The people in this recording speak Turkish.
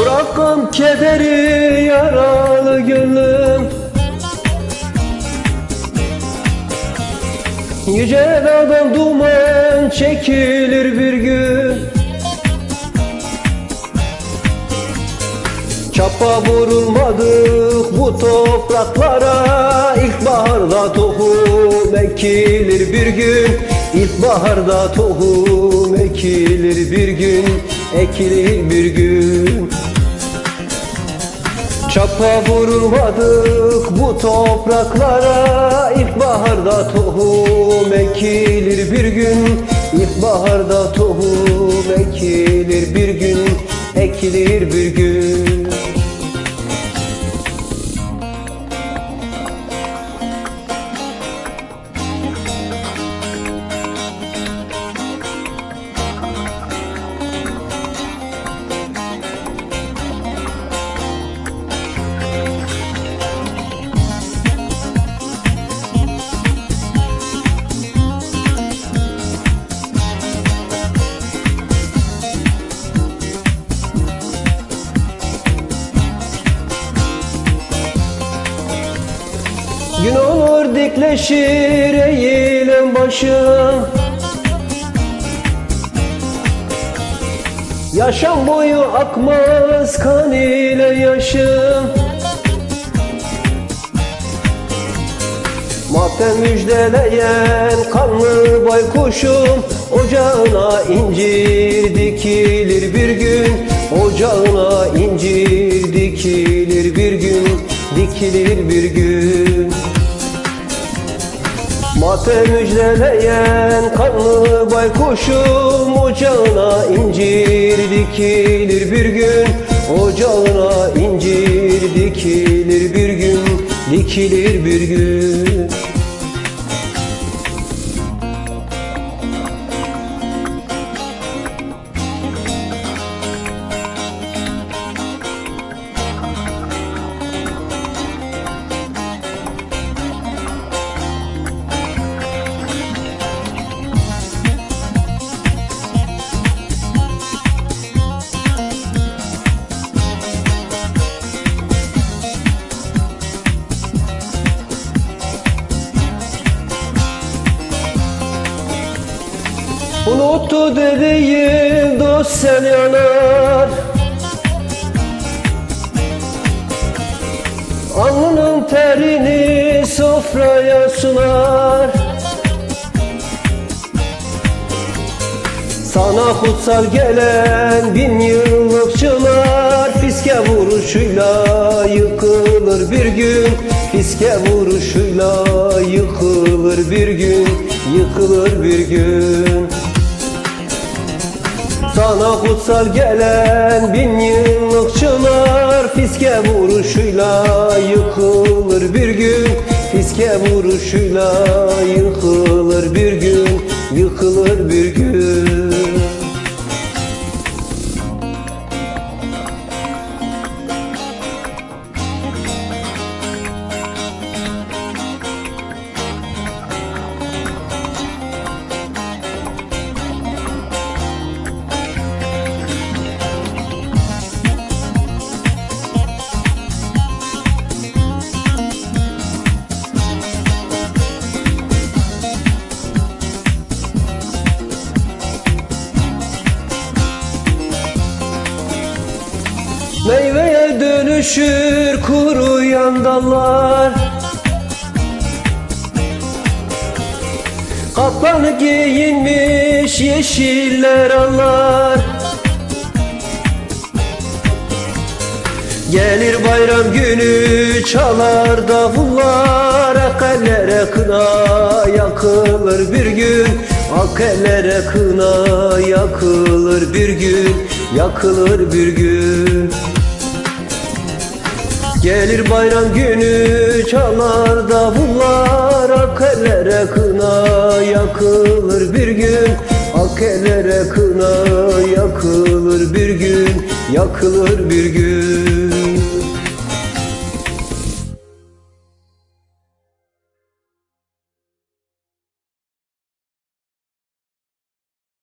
Bırakın kederi yaralı gönlüm. Yüce dağdan duman çekilir bir gün. Çapa vurulmadık bu topraklara İlkbaharda tohum ekilir bir gün. İlkbaharda tohum ekilir bir gün Ekilir bir gün Çapa vurulmadık bu topraklara İlkbaharda tohum ekilir bir gün. İlkbaharda tohum ekilir bir gün Ekilir bir gün olur dikleşir eğilen başım Yaşam boyu akmaz kan ile yaşım Matem müjdeleyen kanlı baykuşum Ocağına incir dikilir bir gün. Ocağına incir dikilir bir gün Dikilir bir gün Matem müjdeleyen kanlı baykuşum Ocağına incir dikilir bir gün. Ocağına incir dikilir bir gün Dikilir bir gün Unuttu dediğim dost sen yanar Alnının terini sofraya sunar. Sana kutsal gelen bin yıllık çınar Fiske vuruşuyla yıkılır bir gün. Fiske vuruşuyla yıkılır bir gün Yıkılır bir gün sana kutsal gelen bin yıllık çınar Fiske vuruşuyla yıkılır bir gün. Fiske vuruşuyla yıkılır bir gün Yıkılır bir gün Meyveye dönüşür kuruyan dallar Kaplanı giyinmiş yeşiller allar Gelir bayram günü çalar davullar Akellere kına yakılır bir gün. Akellere kına yakılır bir gün Yakılır bir gün. Gelir bayram günü çalar davullar Akellere kına yakılır bir gün. Akellere kına yakılır bir gün Yakılır bir gün